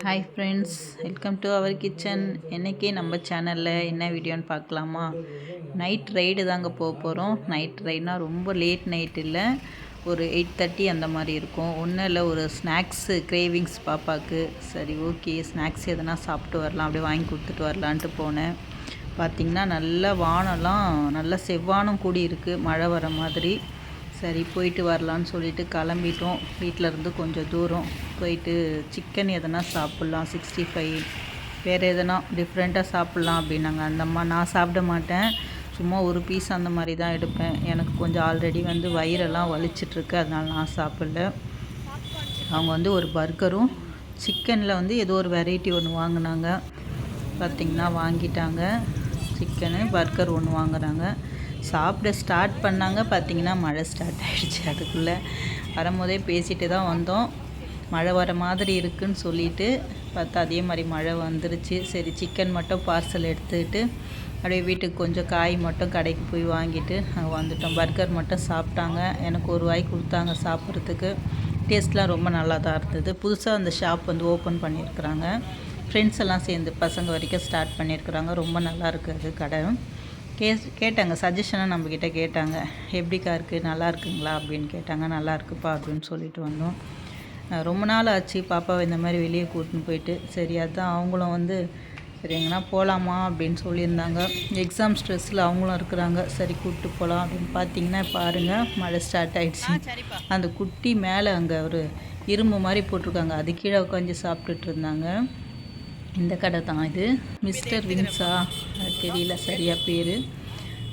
Hi friends welcome to our kitchen இன்றைக்கி நம்ம சேனலில் என்ன வீடியோன்னு பார்க்கலாமா? நைட் ரைடு தாங்க போக போகிறோம் நைட் ரைடுனால் ரொம்ப லேட் நைட் இல்லை. ஒரு எயிட் தேர்ட்டி அந்த மாதிரி இருக்கும். ஒன்றும் இல்லை ஒரு ஸ்நாக்ஸு கிரேவிங்ஸ் பாப்பாவுக்கு சரி ஓகே ஸ்நாக்ஸ் எதனா சாப்பிட்டு வரலாம். அப்படியே வாங்கி கொடுத்துட்டு வரலான்ட்டு போனேன். பார்த்திங்கன்னா நல்ல வானம்லாம் நல்ல செவ்வானம் கூடி இருக்குது மழை வர மாதிரி. சரி போயிட்டு வரலான்னு சொல்லிட்டு கிளம்பிட்டோம். வீட்டில் இருந்து கொஞ்சம் தூரம் போயிட்டு சிக்கன் எதனா சாப்பிட்லாம் சிக்ஸ்டி ஃபைவ் வேறு எதனா டிஃப்ரெண்ட்டாக சாப்பிட்லாம் அப்படின்னாங்க. அந்தம்மா நான் சாப்பிட மாட்டேன். சும்மா ஒரு பீஸ் அந்த மாதிரி தான் எடுப்பேன். எனக்கு கொஞ்சம் ஆல்ரெடி வந்து வயிறெல்லாம் வலிச்சிட்ருக்கு. அதனால் நான் சாப்பிடல. அவங்க வந்து ஒரு பர்கரும் சிக்கனில் வந்து ஏதோ ஒரு வெரைட்டி ஒன்று வாங்கினாங்க. பார்த்திங்கன்னா வாங்கிட்டாங்க. சிக்கனு பர்கர் ஒன்று வாங்குறாங்க. சாப்பிட ஸ்டார்ட் பண்ணாங்க. பார்த்தீங்கன்னா மழை ஸ்டார்ட் ஆகிடுச்சு அதுக்குள்ளே வரும்போதே பேசிட்டு தான் வந்தோம். மழை வர மாதிரி இருக்குன்னு சொல்லிட்டு பார்த்தா அதே மாதிரி மழை வந்துருச்சு. சரி சிக்கன் மட்டும் பார்சல் எடுத்துக்கிட்டு அப்படியே வீட்டுக்கு கொஞ்சம் காய் மட்டும் கடைக்கு போய் வாங்கிட்டு அங்கே வந்துட்டோம். பர்கர் மட்டும் சாப்பிட்டாங்க. எனக்கு ஒரு வாய் கொடுத்தாங்க சாப்பிட்றதுக்கு. டேஸ்ட்லாம் ரொம்ப நல்லா தான் இருந்தது. புதுசாக அந்த ஷாப் வந்து ஓப்பன் பண்ணியிருக்கிறாங்க. ஃப்ரெண்ட்ஸ் எல்லாம் சேர்ந்து பசங்க வரைக்கும் ஸ்டார்ட் பண்ணியிருக்கிறாங்க. ரொம்ப நல்லா இருக்குது கடை. கே கேட்டாங்க. சஜஷனாக நம்மக்கிட்ட கேட்டாங்க. எப்படிக்கா இருக்குது நல்லா இருக்குங்களா? அப்படின்னு கேட்டாங்க. நல்லா இருக்குப்பா அப்படின்னு சொல்லிட்டு வந்தோம். ரொம்ப நாள் ஆச்சு. பாப்பாவை இந்த மாதிரி வெளியே கூட்டின்னு போயிட்டு. சரி அதுதான் அவங்களும் வந்து சரி எங்கன்னா போகலாமா அப்படின்னு சொல்லியிருந்தாங்க. எக்ஸாம் ஸ்ட்ரெஸ்ஸில் அவங்களும் இருக்கிறாங்க. சரி கூப்பிட்டு போகலாம் அப்படின்னு பார்த்தீங்கன்னா பாருங்கள் மழை ஸ்டார்ட் ஆகிடுச்சு அந்த குட்டி மேலே அங்கே ஒரு இரும்பு மாதிரி போட்டிருக்காங்க. அது கீழே உட்காந்து சாப்பிட்டுட்டு இருந்தாங்க. இந்த கடை தான் இது. மிஸ்டர் அது தெரியல சரியாக பேர்.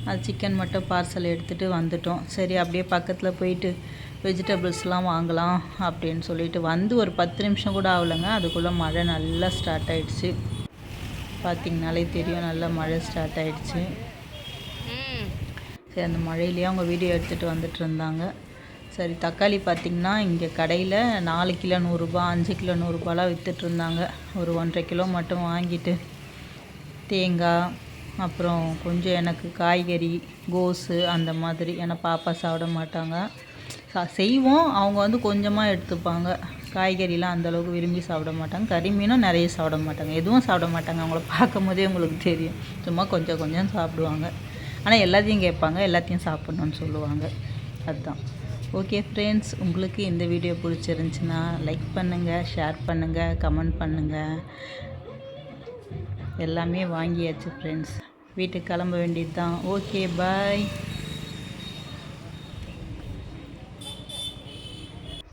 அது சிக்கன் மட்டும் பார்சல் எடுத்துகிட்டு வந்துட்டோம். சரி அப்படியே பக்கத்தில் போயிட்டு வெஜிடபிள்ஸ்லாம் வாங்கலாம் அப்படின்னு சொல்லிட்டு வந்து ஒரு பத்து நிமிஷம் கூட ஆகலைங்க. அதுக்குள்ளே மழை நல்லா ஸ்டார்ட் ஆகிடுச்சு பார்த்திங்கனாலே தெரியும் நல்லா மழை ஸ்டார்ட் ஆகிடுச்சு சரி அந்த மழையிலேயே அவங்க வீடியோ எடுத்துகிட்டு வந்துட்டு இருந்தாங்க. சரி தக்காளி பார்த்திங்கன்னா இங்கே கடையில் நாலு கிலோ நூறுரூபா அஞ்சு கிலோ நூறுரூபாலாம் விற்றுட்ருந்தாங்க ஒரு ஒன்றரை கிலோ மட்டும் வாங்கிட்டு தேங்காய் அப்புறம் கொஞ்சம் எனக்கு காய்கறி கோஸு அந்த மாதிரி. ஏன்னா பாப்பா சாப்பிட மாட்டாங்க. செய்வோம். அவங்க வந்து கொஞ்சமாக எடுத்துப்பாங்க. காய்கறிலாம் அந்தளவுக்கு விரும்பி சாப்பிட மாட்டாங்க. கறி மீனும் நிறைய சாப்பிட மாட்டாங்க. எதுவும் சாப்பிட மாட்டாங்க. அவங்கள பார்க்கும் போதே உங்களுக்கு தெரியும். சும்மா கொஞ்சம் கொஞ்சம் சாப்பிடுவாங்க. ஆனால் எல்லாத்தையும் கேட்பாங்க. எல்லாத்தையும் சாப்பிட்ணுன்னு சொல்லுவாங்க. அதுதான் ஓகே ஃப்ரெண்ட்ஸ் உங்களுக்கு இந்த வீடியோ பிடிச்சிருந்துச்சின்னா லைக் பண்ணுங்கள் ஷேர் பண்ணுங்கள் கமெண்ட் பண்ணுங்கள் எல்லாமே வாங்கியாச்சு ஃப்ரெண்ட்ஸ் வீட்டுக்கு கிளம்ப வேண்டியது தான் ஓகே பாய்